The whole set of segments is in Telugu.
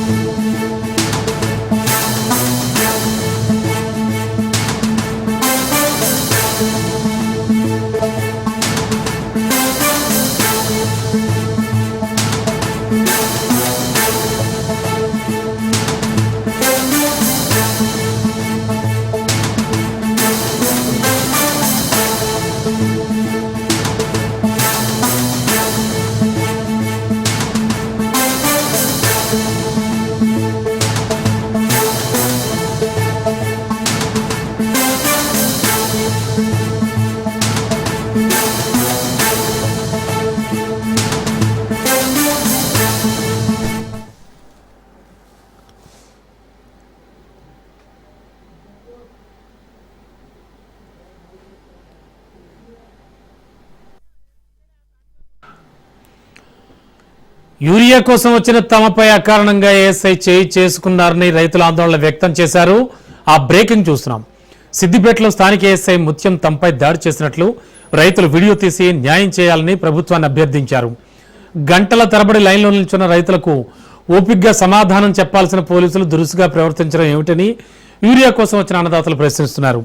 Música యూరియా కోసం వచ్చిన తమపై అకారణంగా ఏఎస్ఐ చేయి చేసుకున్నారని రైతులు ఆందోళన వ్యక్తం చేశారు. ఆ బ్రేకింగ్ చూస్తున్నాం. సిద్దిపేటలో స్థానిక ఏఎస్ఐ ముత్యం తమపై దాడి చేసినట్లు రైతులు వీడియో తీసి న్యాయం చేయాలని ప్రభుత్వాన్ని అభ్యర్థించారు. గంటల తరబడి లైన్లో నిల్చున్న రైతులకు ఓపిగ్గా సమాధానం చెప్పాల్సిన పోలీసులు దురుసుగా ప్రవర్తించడం ఏమిటని యూరియా కోసం వచ్చిన అన్నదాతలు ప్రశ్నిస్తున్నారు.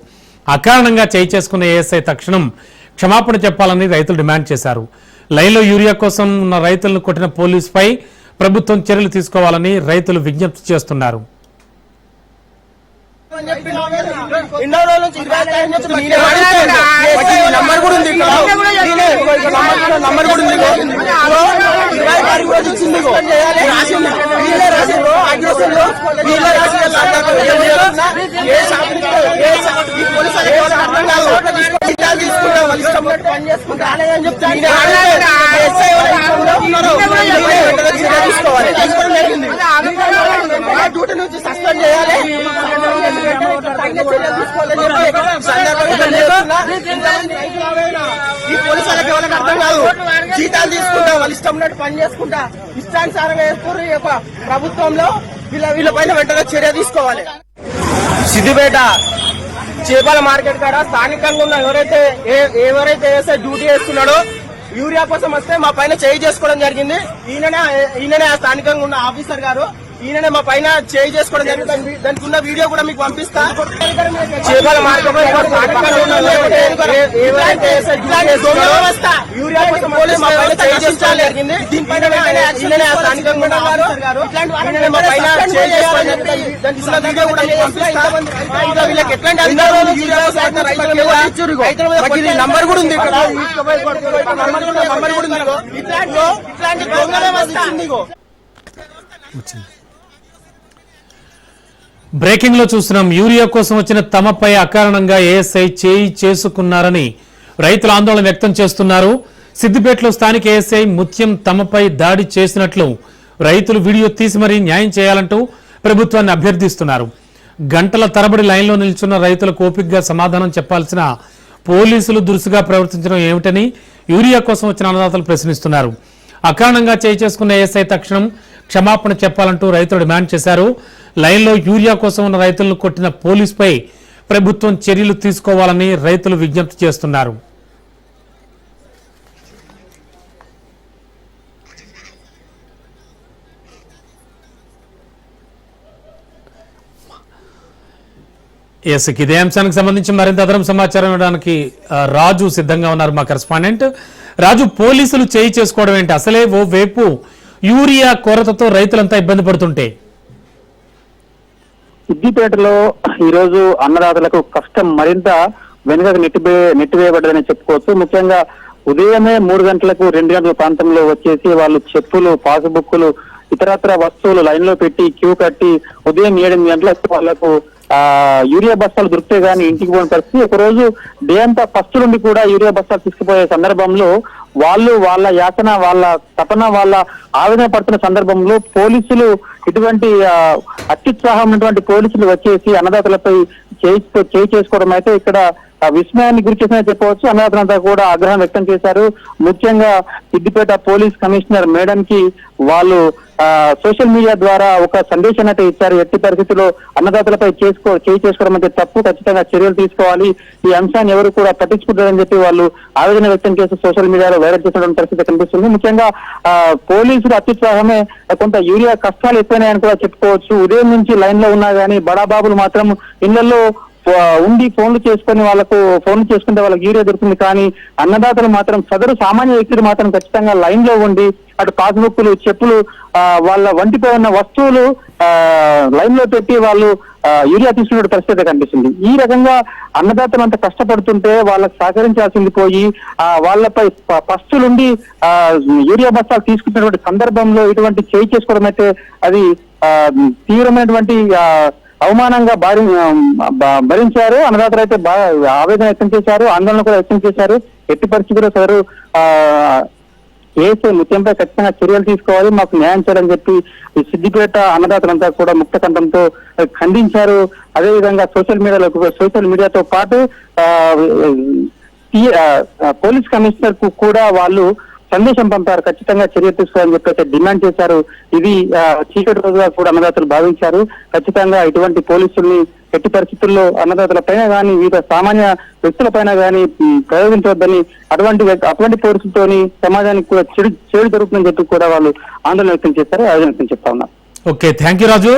అకారణంగా చేయి చేసుకున్న ఏఎస్ఐ తక్షణం క్షమాపణ చెప్పాలని రైతులు డిమాండ్ చేశారు. లైన్లో యూరియా కోసం ఉన్న రైతులను కొట్టిన పోలీసుపై ప్రభుత్వం చర్యలు తీసుకోవాలని రైతులు విజ్ఞప్తి చేస్తున్నారు ఎన్నో రోజుల నుంచి ఇరవై ఐదు రోజుల నుంచి నేనే అడుగుతాను. ఈ నంబర్ కూడా ఉంది ఇక్కడ. నేనే ఇగో ఇక్కడ నంబర్ కూడా- నంబర్ కూడా ఉంది ఇగో. ఇగో ఇరవై ఐదు తారీఖు రోజు ఇచ్చింది ఇగో. రాసింది. వీళ్ళే రాసిండ్రు. అడ్రస్లు వీళ్ళే రాసిండ్రు. సంతకం ఏం చేస్తున్నా? ఏ షాప్ నుంచి ఏ షాప్ ఈ పోలీసు వాళ్ళకి ఎవరికి అర్థం కాదు. జీతాలు తీసుకుంటా, వాళ్ళ ఇష్టం ఉన్నట్టు పని చేసుకుంటా. అలాగని చెప్తే నేనే అడుగుతాను. ఎస్ఐ వాళ్ళ ఇష్టంలో ఉన్నారు. నేనే వెంటనే చర్య తీసుకోవాలి. తీసుకోవడం జరిగింది. ఆ డ్యూటీ నుంచి సస్పెండ్ చేయాలి తగిన చర్యలు తీసుకోవాలని చెప్పి సందర్భంగా తెలియజేస్తున్నా. పోలీసు వాళ్ళకి అర్థం కాదు. జీతాలు తీసుకుంటా వాళ్ళు ఇష్టం ఉన్నట్టు పని చేసుకుంటా ఇష్టానుసారంగా యొక్క ప్రభుత్వంలో. వీళ్ళ వీళ్ళ పైన వెంటనే చర్య తీసుకోవాలి. సిద్దిపేట చేపల మార్కెట్ కాడ స్థానికంగా ఉన్న ఎవరైతే ఎవరైతే వేసే డ్యూటీ చేస్తున్నాడో యూరియా కోసం వస్తే మా పైన చేయి చేసుకోవడం జరిగింది. ఈయననే ఈయననే స్థానికంగా ఉన్న ఆఫీసర్ గారు. ఈయననే మా పైన చేయి చేసుకోవడం జరిగింది దాని- దానికి ఉన్న వీడియో కూడా మీకు పంపిస్తా. చేపల యూరియా కోసం మా పైన చేయి చేసుకోవడం జరిగింది. దీనిపైన మా పైన చేయి చేసుకోవడం జరిగింది. దానికి ఉన్న వీడియో కూడా మీకు పంపిస్తా. ఇంకా వీళ్ళకి ఎట్లాంటి అధికారులు యూరియా కోసం నంబర్ కూడా ఉంది ఇక్కడ. నంబర్ కూడా ఉంది ఇట్లాంటి ఇగో బ్రేకింగ్లో చూస్తున్నాం. యూరియా కోసం వచ్చిన తమపై అకారణంగా ఏఎస్ఐ చేయి చేసుకున్నారని రైతులు ఆందోళన వ్యక్తం చేస్తున్నారు. సిద్దిపేటలో స్థానిక ఏఎస్ఐ ముత్యం తమపై దాడి చేసినట్లు రైతులు వీడియో తీసి మరీ న్యాయం చేయాలంటూ ప్రభుత్వాన్ని అభ్యర్థిస్తున్నారు. గంటల తరబడి లైన్లో నిల్చున్న రైతులకు ఓపికగా సమాధానం చెప్పాల్సిన పోలీసులు దురుసుగా ప్రవర్తించడం ఏమిటని యూరియా కోసం వచ్చిన అన్నదాతలు ప్రశ్నిస్తున్నారు. అకారణంగా చేయి చేసుకున్న ఏఎస్ఐ తక్షణం క్షమాపణ చెప్పాలంటూ రైతులు డిమాండ్ చేశారు. లైన్లో యూరియా కోసం ఉన్న రైతులను కొట్టిన పోలీసుపై ప్రభుత్వం చర్యలు తీసుకోవాలని రైతులు విజ్ఞప్తి చేస్తున్నారు. ఎస్ ఇదే అంశానికి సంబంధించి మరింత అదనం సమాచారం ఇవ్వడానికి రాజు సిద్ధంగా ఉన్నారు మా కరెస్పాండెంట్. రాజు పోలీసులు చేయి చేసుకోవడం ఏంటి? అసలే ఓ వైపు యూరియా కొరతతో రైతులంతా ఇబ్బంది పడుతుంటే? సిద్దిపేటలో ఈరోజు అన్నదాతలకు కష్టం మరింత వెనుకకు నెట్టివే నెట్టివేయబడ్డదని చెప్పుకోవచ్చు. ముఖ్యంగా ఉదయమే మూడు గంటలకు రెండు గంటల ప్రాంతంలో వచ్చేసి వాళ్ళు చెప్పులు పాసుబుక్కులు ఇతరత్ర వస్తువులు లైన్లో పెట్టి క్యూ కట్టి ఉదయం ఏడెనిమిది గంటలకు వాళ్ళకు ఆ యూరియా బస్తాలు దొరికితే గానీ ఇంటికి పోయిన పరిస్థితి. ఒక రోజు డే అంతా ఫస్ట్ నుండి కూడా యూరియా బస్తాలు తీసుకుపోయే సందర్భంలో వాళ్ళు వాళ్ళ యాతన వాళ్ళ తపన వాళ్ళ ఆవేదన పడుతున్న సందర్భంలో పోలీసులు ఇటువంటి అత్యుత్సాహం ఉన్నటువంటి పోలీసులు వచ్చేసి అన్నదాతలపై చేయి చేయి చేసుకోవడం అయితే ఇక్కడ ఆ, విస్మయాన్ని గురి చేసిన చెప్పవచ్చు. అన్నదాతలంతా కూడా ఆగ్రహం వ్యక్తం చేశారు. ముఖ్యంగా సిద్దిపేట పోలీస్ కమిషనర్ మేడం కి వాళ్ళు సోషల్ మీడియా ద్వారా ఒక సందేశాన్ని అయితే ఇచ్చారు. ఎట్టి పరిస్థితుల్లో అన్నదాతలపై చేసుకో చేయి చేసుకోవడం అంటే తప్పు. ఖచ్చితంగా చర్యలు తీసుకోవాలి. ఈ అంశాన్ని ఎవరు కూడా పట్టించుకుంటారని చెప్పి వాళ్ళు ఆవేదన వ్యక్తం చేస్తూ సోషల్ మీడియాలో వైరల్ చేసిన పరిస్థితి కనిపిస్తుంది. ముఖ్యంగా ఆ, పోలీసులు అత్యుత్సాహమే కొంత యూరియా కష్టాలు ఎక్కువైనాయని కూడా చెప్పుకోవచ్చు. ఉదయం నుంచి లైన్లో ఉన్నా కానీ బడాబాబులు మాత్రం ఇళ్ళలో ఉండి ఫోన్లు చేసుకుని వాళ్ళకు ఫోన్లు చేసుకుంటే వాళ్ళకి యూరియా దొరుకుతుంది. కానీ అన్నదాతలు మాత్రం సదరు సామాన్య వ్యక్తులు మాత్రం ఖచ్చితంగా లైన్లో ఉండి అటు పాస్బుక్లు చెప్పులు వాళ్ళ వంటిపై ఉన్న వస్తువులు లైన్లో పెట్టి వాళ్ళు యూరియా తీసుకునే పరిస్థితి కనిపిస్తుంది. ఈ రకంగా అన్నదాతలు అంత కష్టపడుతుంటే వాళ్ళకి సహకరించాల్సింది పోయి వాళ్ళపై ప- పస్తులుండి యూరియా బస్తాలు తీసుకున్నటువంటి సందర్భంలో ఇటువంటి చేయి చేసుకోవడం అయితే అది తీవ్రమైనటువంటి ఆ, అవమానంగా భారి భ- భరించారు. అన్నదాతలు అయితే బాగా ఆవేదన వ్యక్తం చేశారు. ఆందోళన కూడా వ్యక్తం చేశారు. ఎట్టి పరిస్థితుల్లో సారు కేసు ముత్యంపై ఖచ్చితంగా చర్యలు తీసుకోవాలి. మాకు న్యాయం చేయాలని చెప్పి ఈ సిద్దిపేట అన్నదాతలంతా కూడా ముక్త కంఠంతో ఖండించారు. అదేవిధంగా సోషల్ మీడియాలో సోషల్ మీడియాతో పాటు పోలీస్ కమిషనర్కు కూడా వాళ్ళు సందేశం పంపారు. ఖచ్చితంగా చర్య తీసుకోవాలని చెప్పి అయితే డిమాండ్ చేశారు. ఇది చీకటి రోజుగా కూడా అన్నదాతలు భావించారు. ఖచ్చితంగా ఇటువంటి పోలీసుల్ని ఎట్టి పరిస్థితుల్లో అన్నదాతల పైన కానీ వివిధ సామాన్య వ్యక్తుల పైన కానీ ప్రయోగించవద్దని అటువంటి అటువంటి పోలీసులతోని సమాజానికి కూడా చెడు చెడు జరుగుతుందని చెప్పి కూడా వాళ్ళు ఆందోళన వ్యక్తం చేశారు. ఆవేదన వ్యక్తం చెప్తా ఉన్నారు. Okay thank you Raju.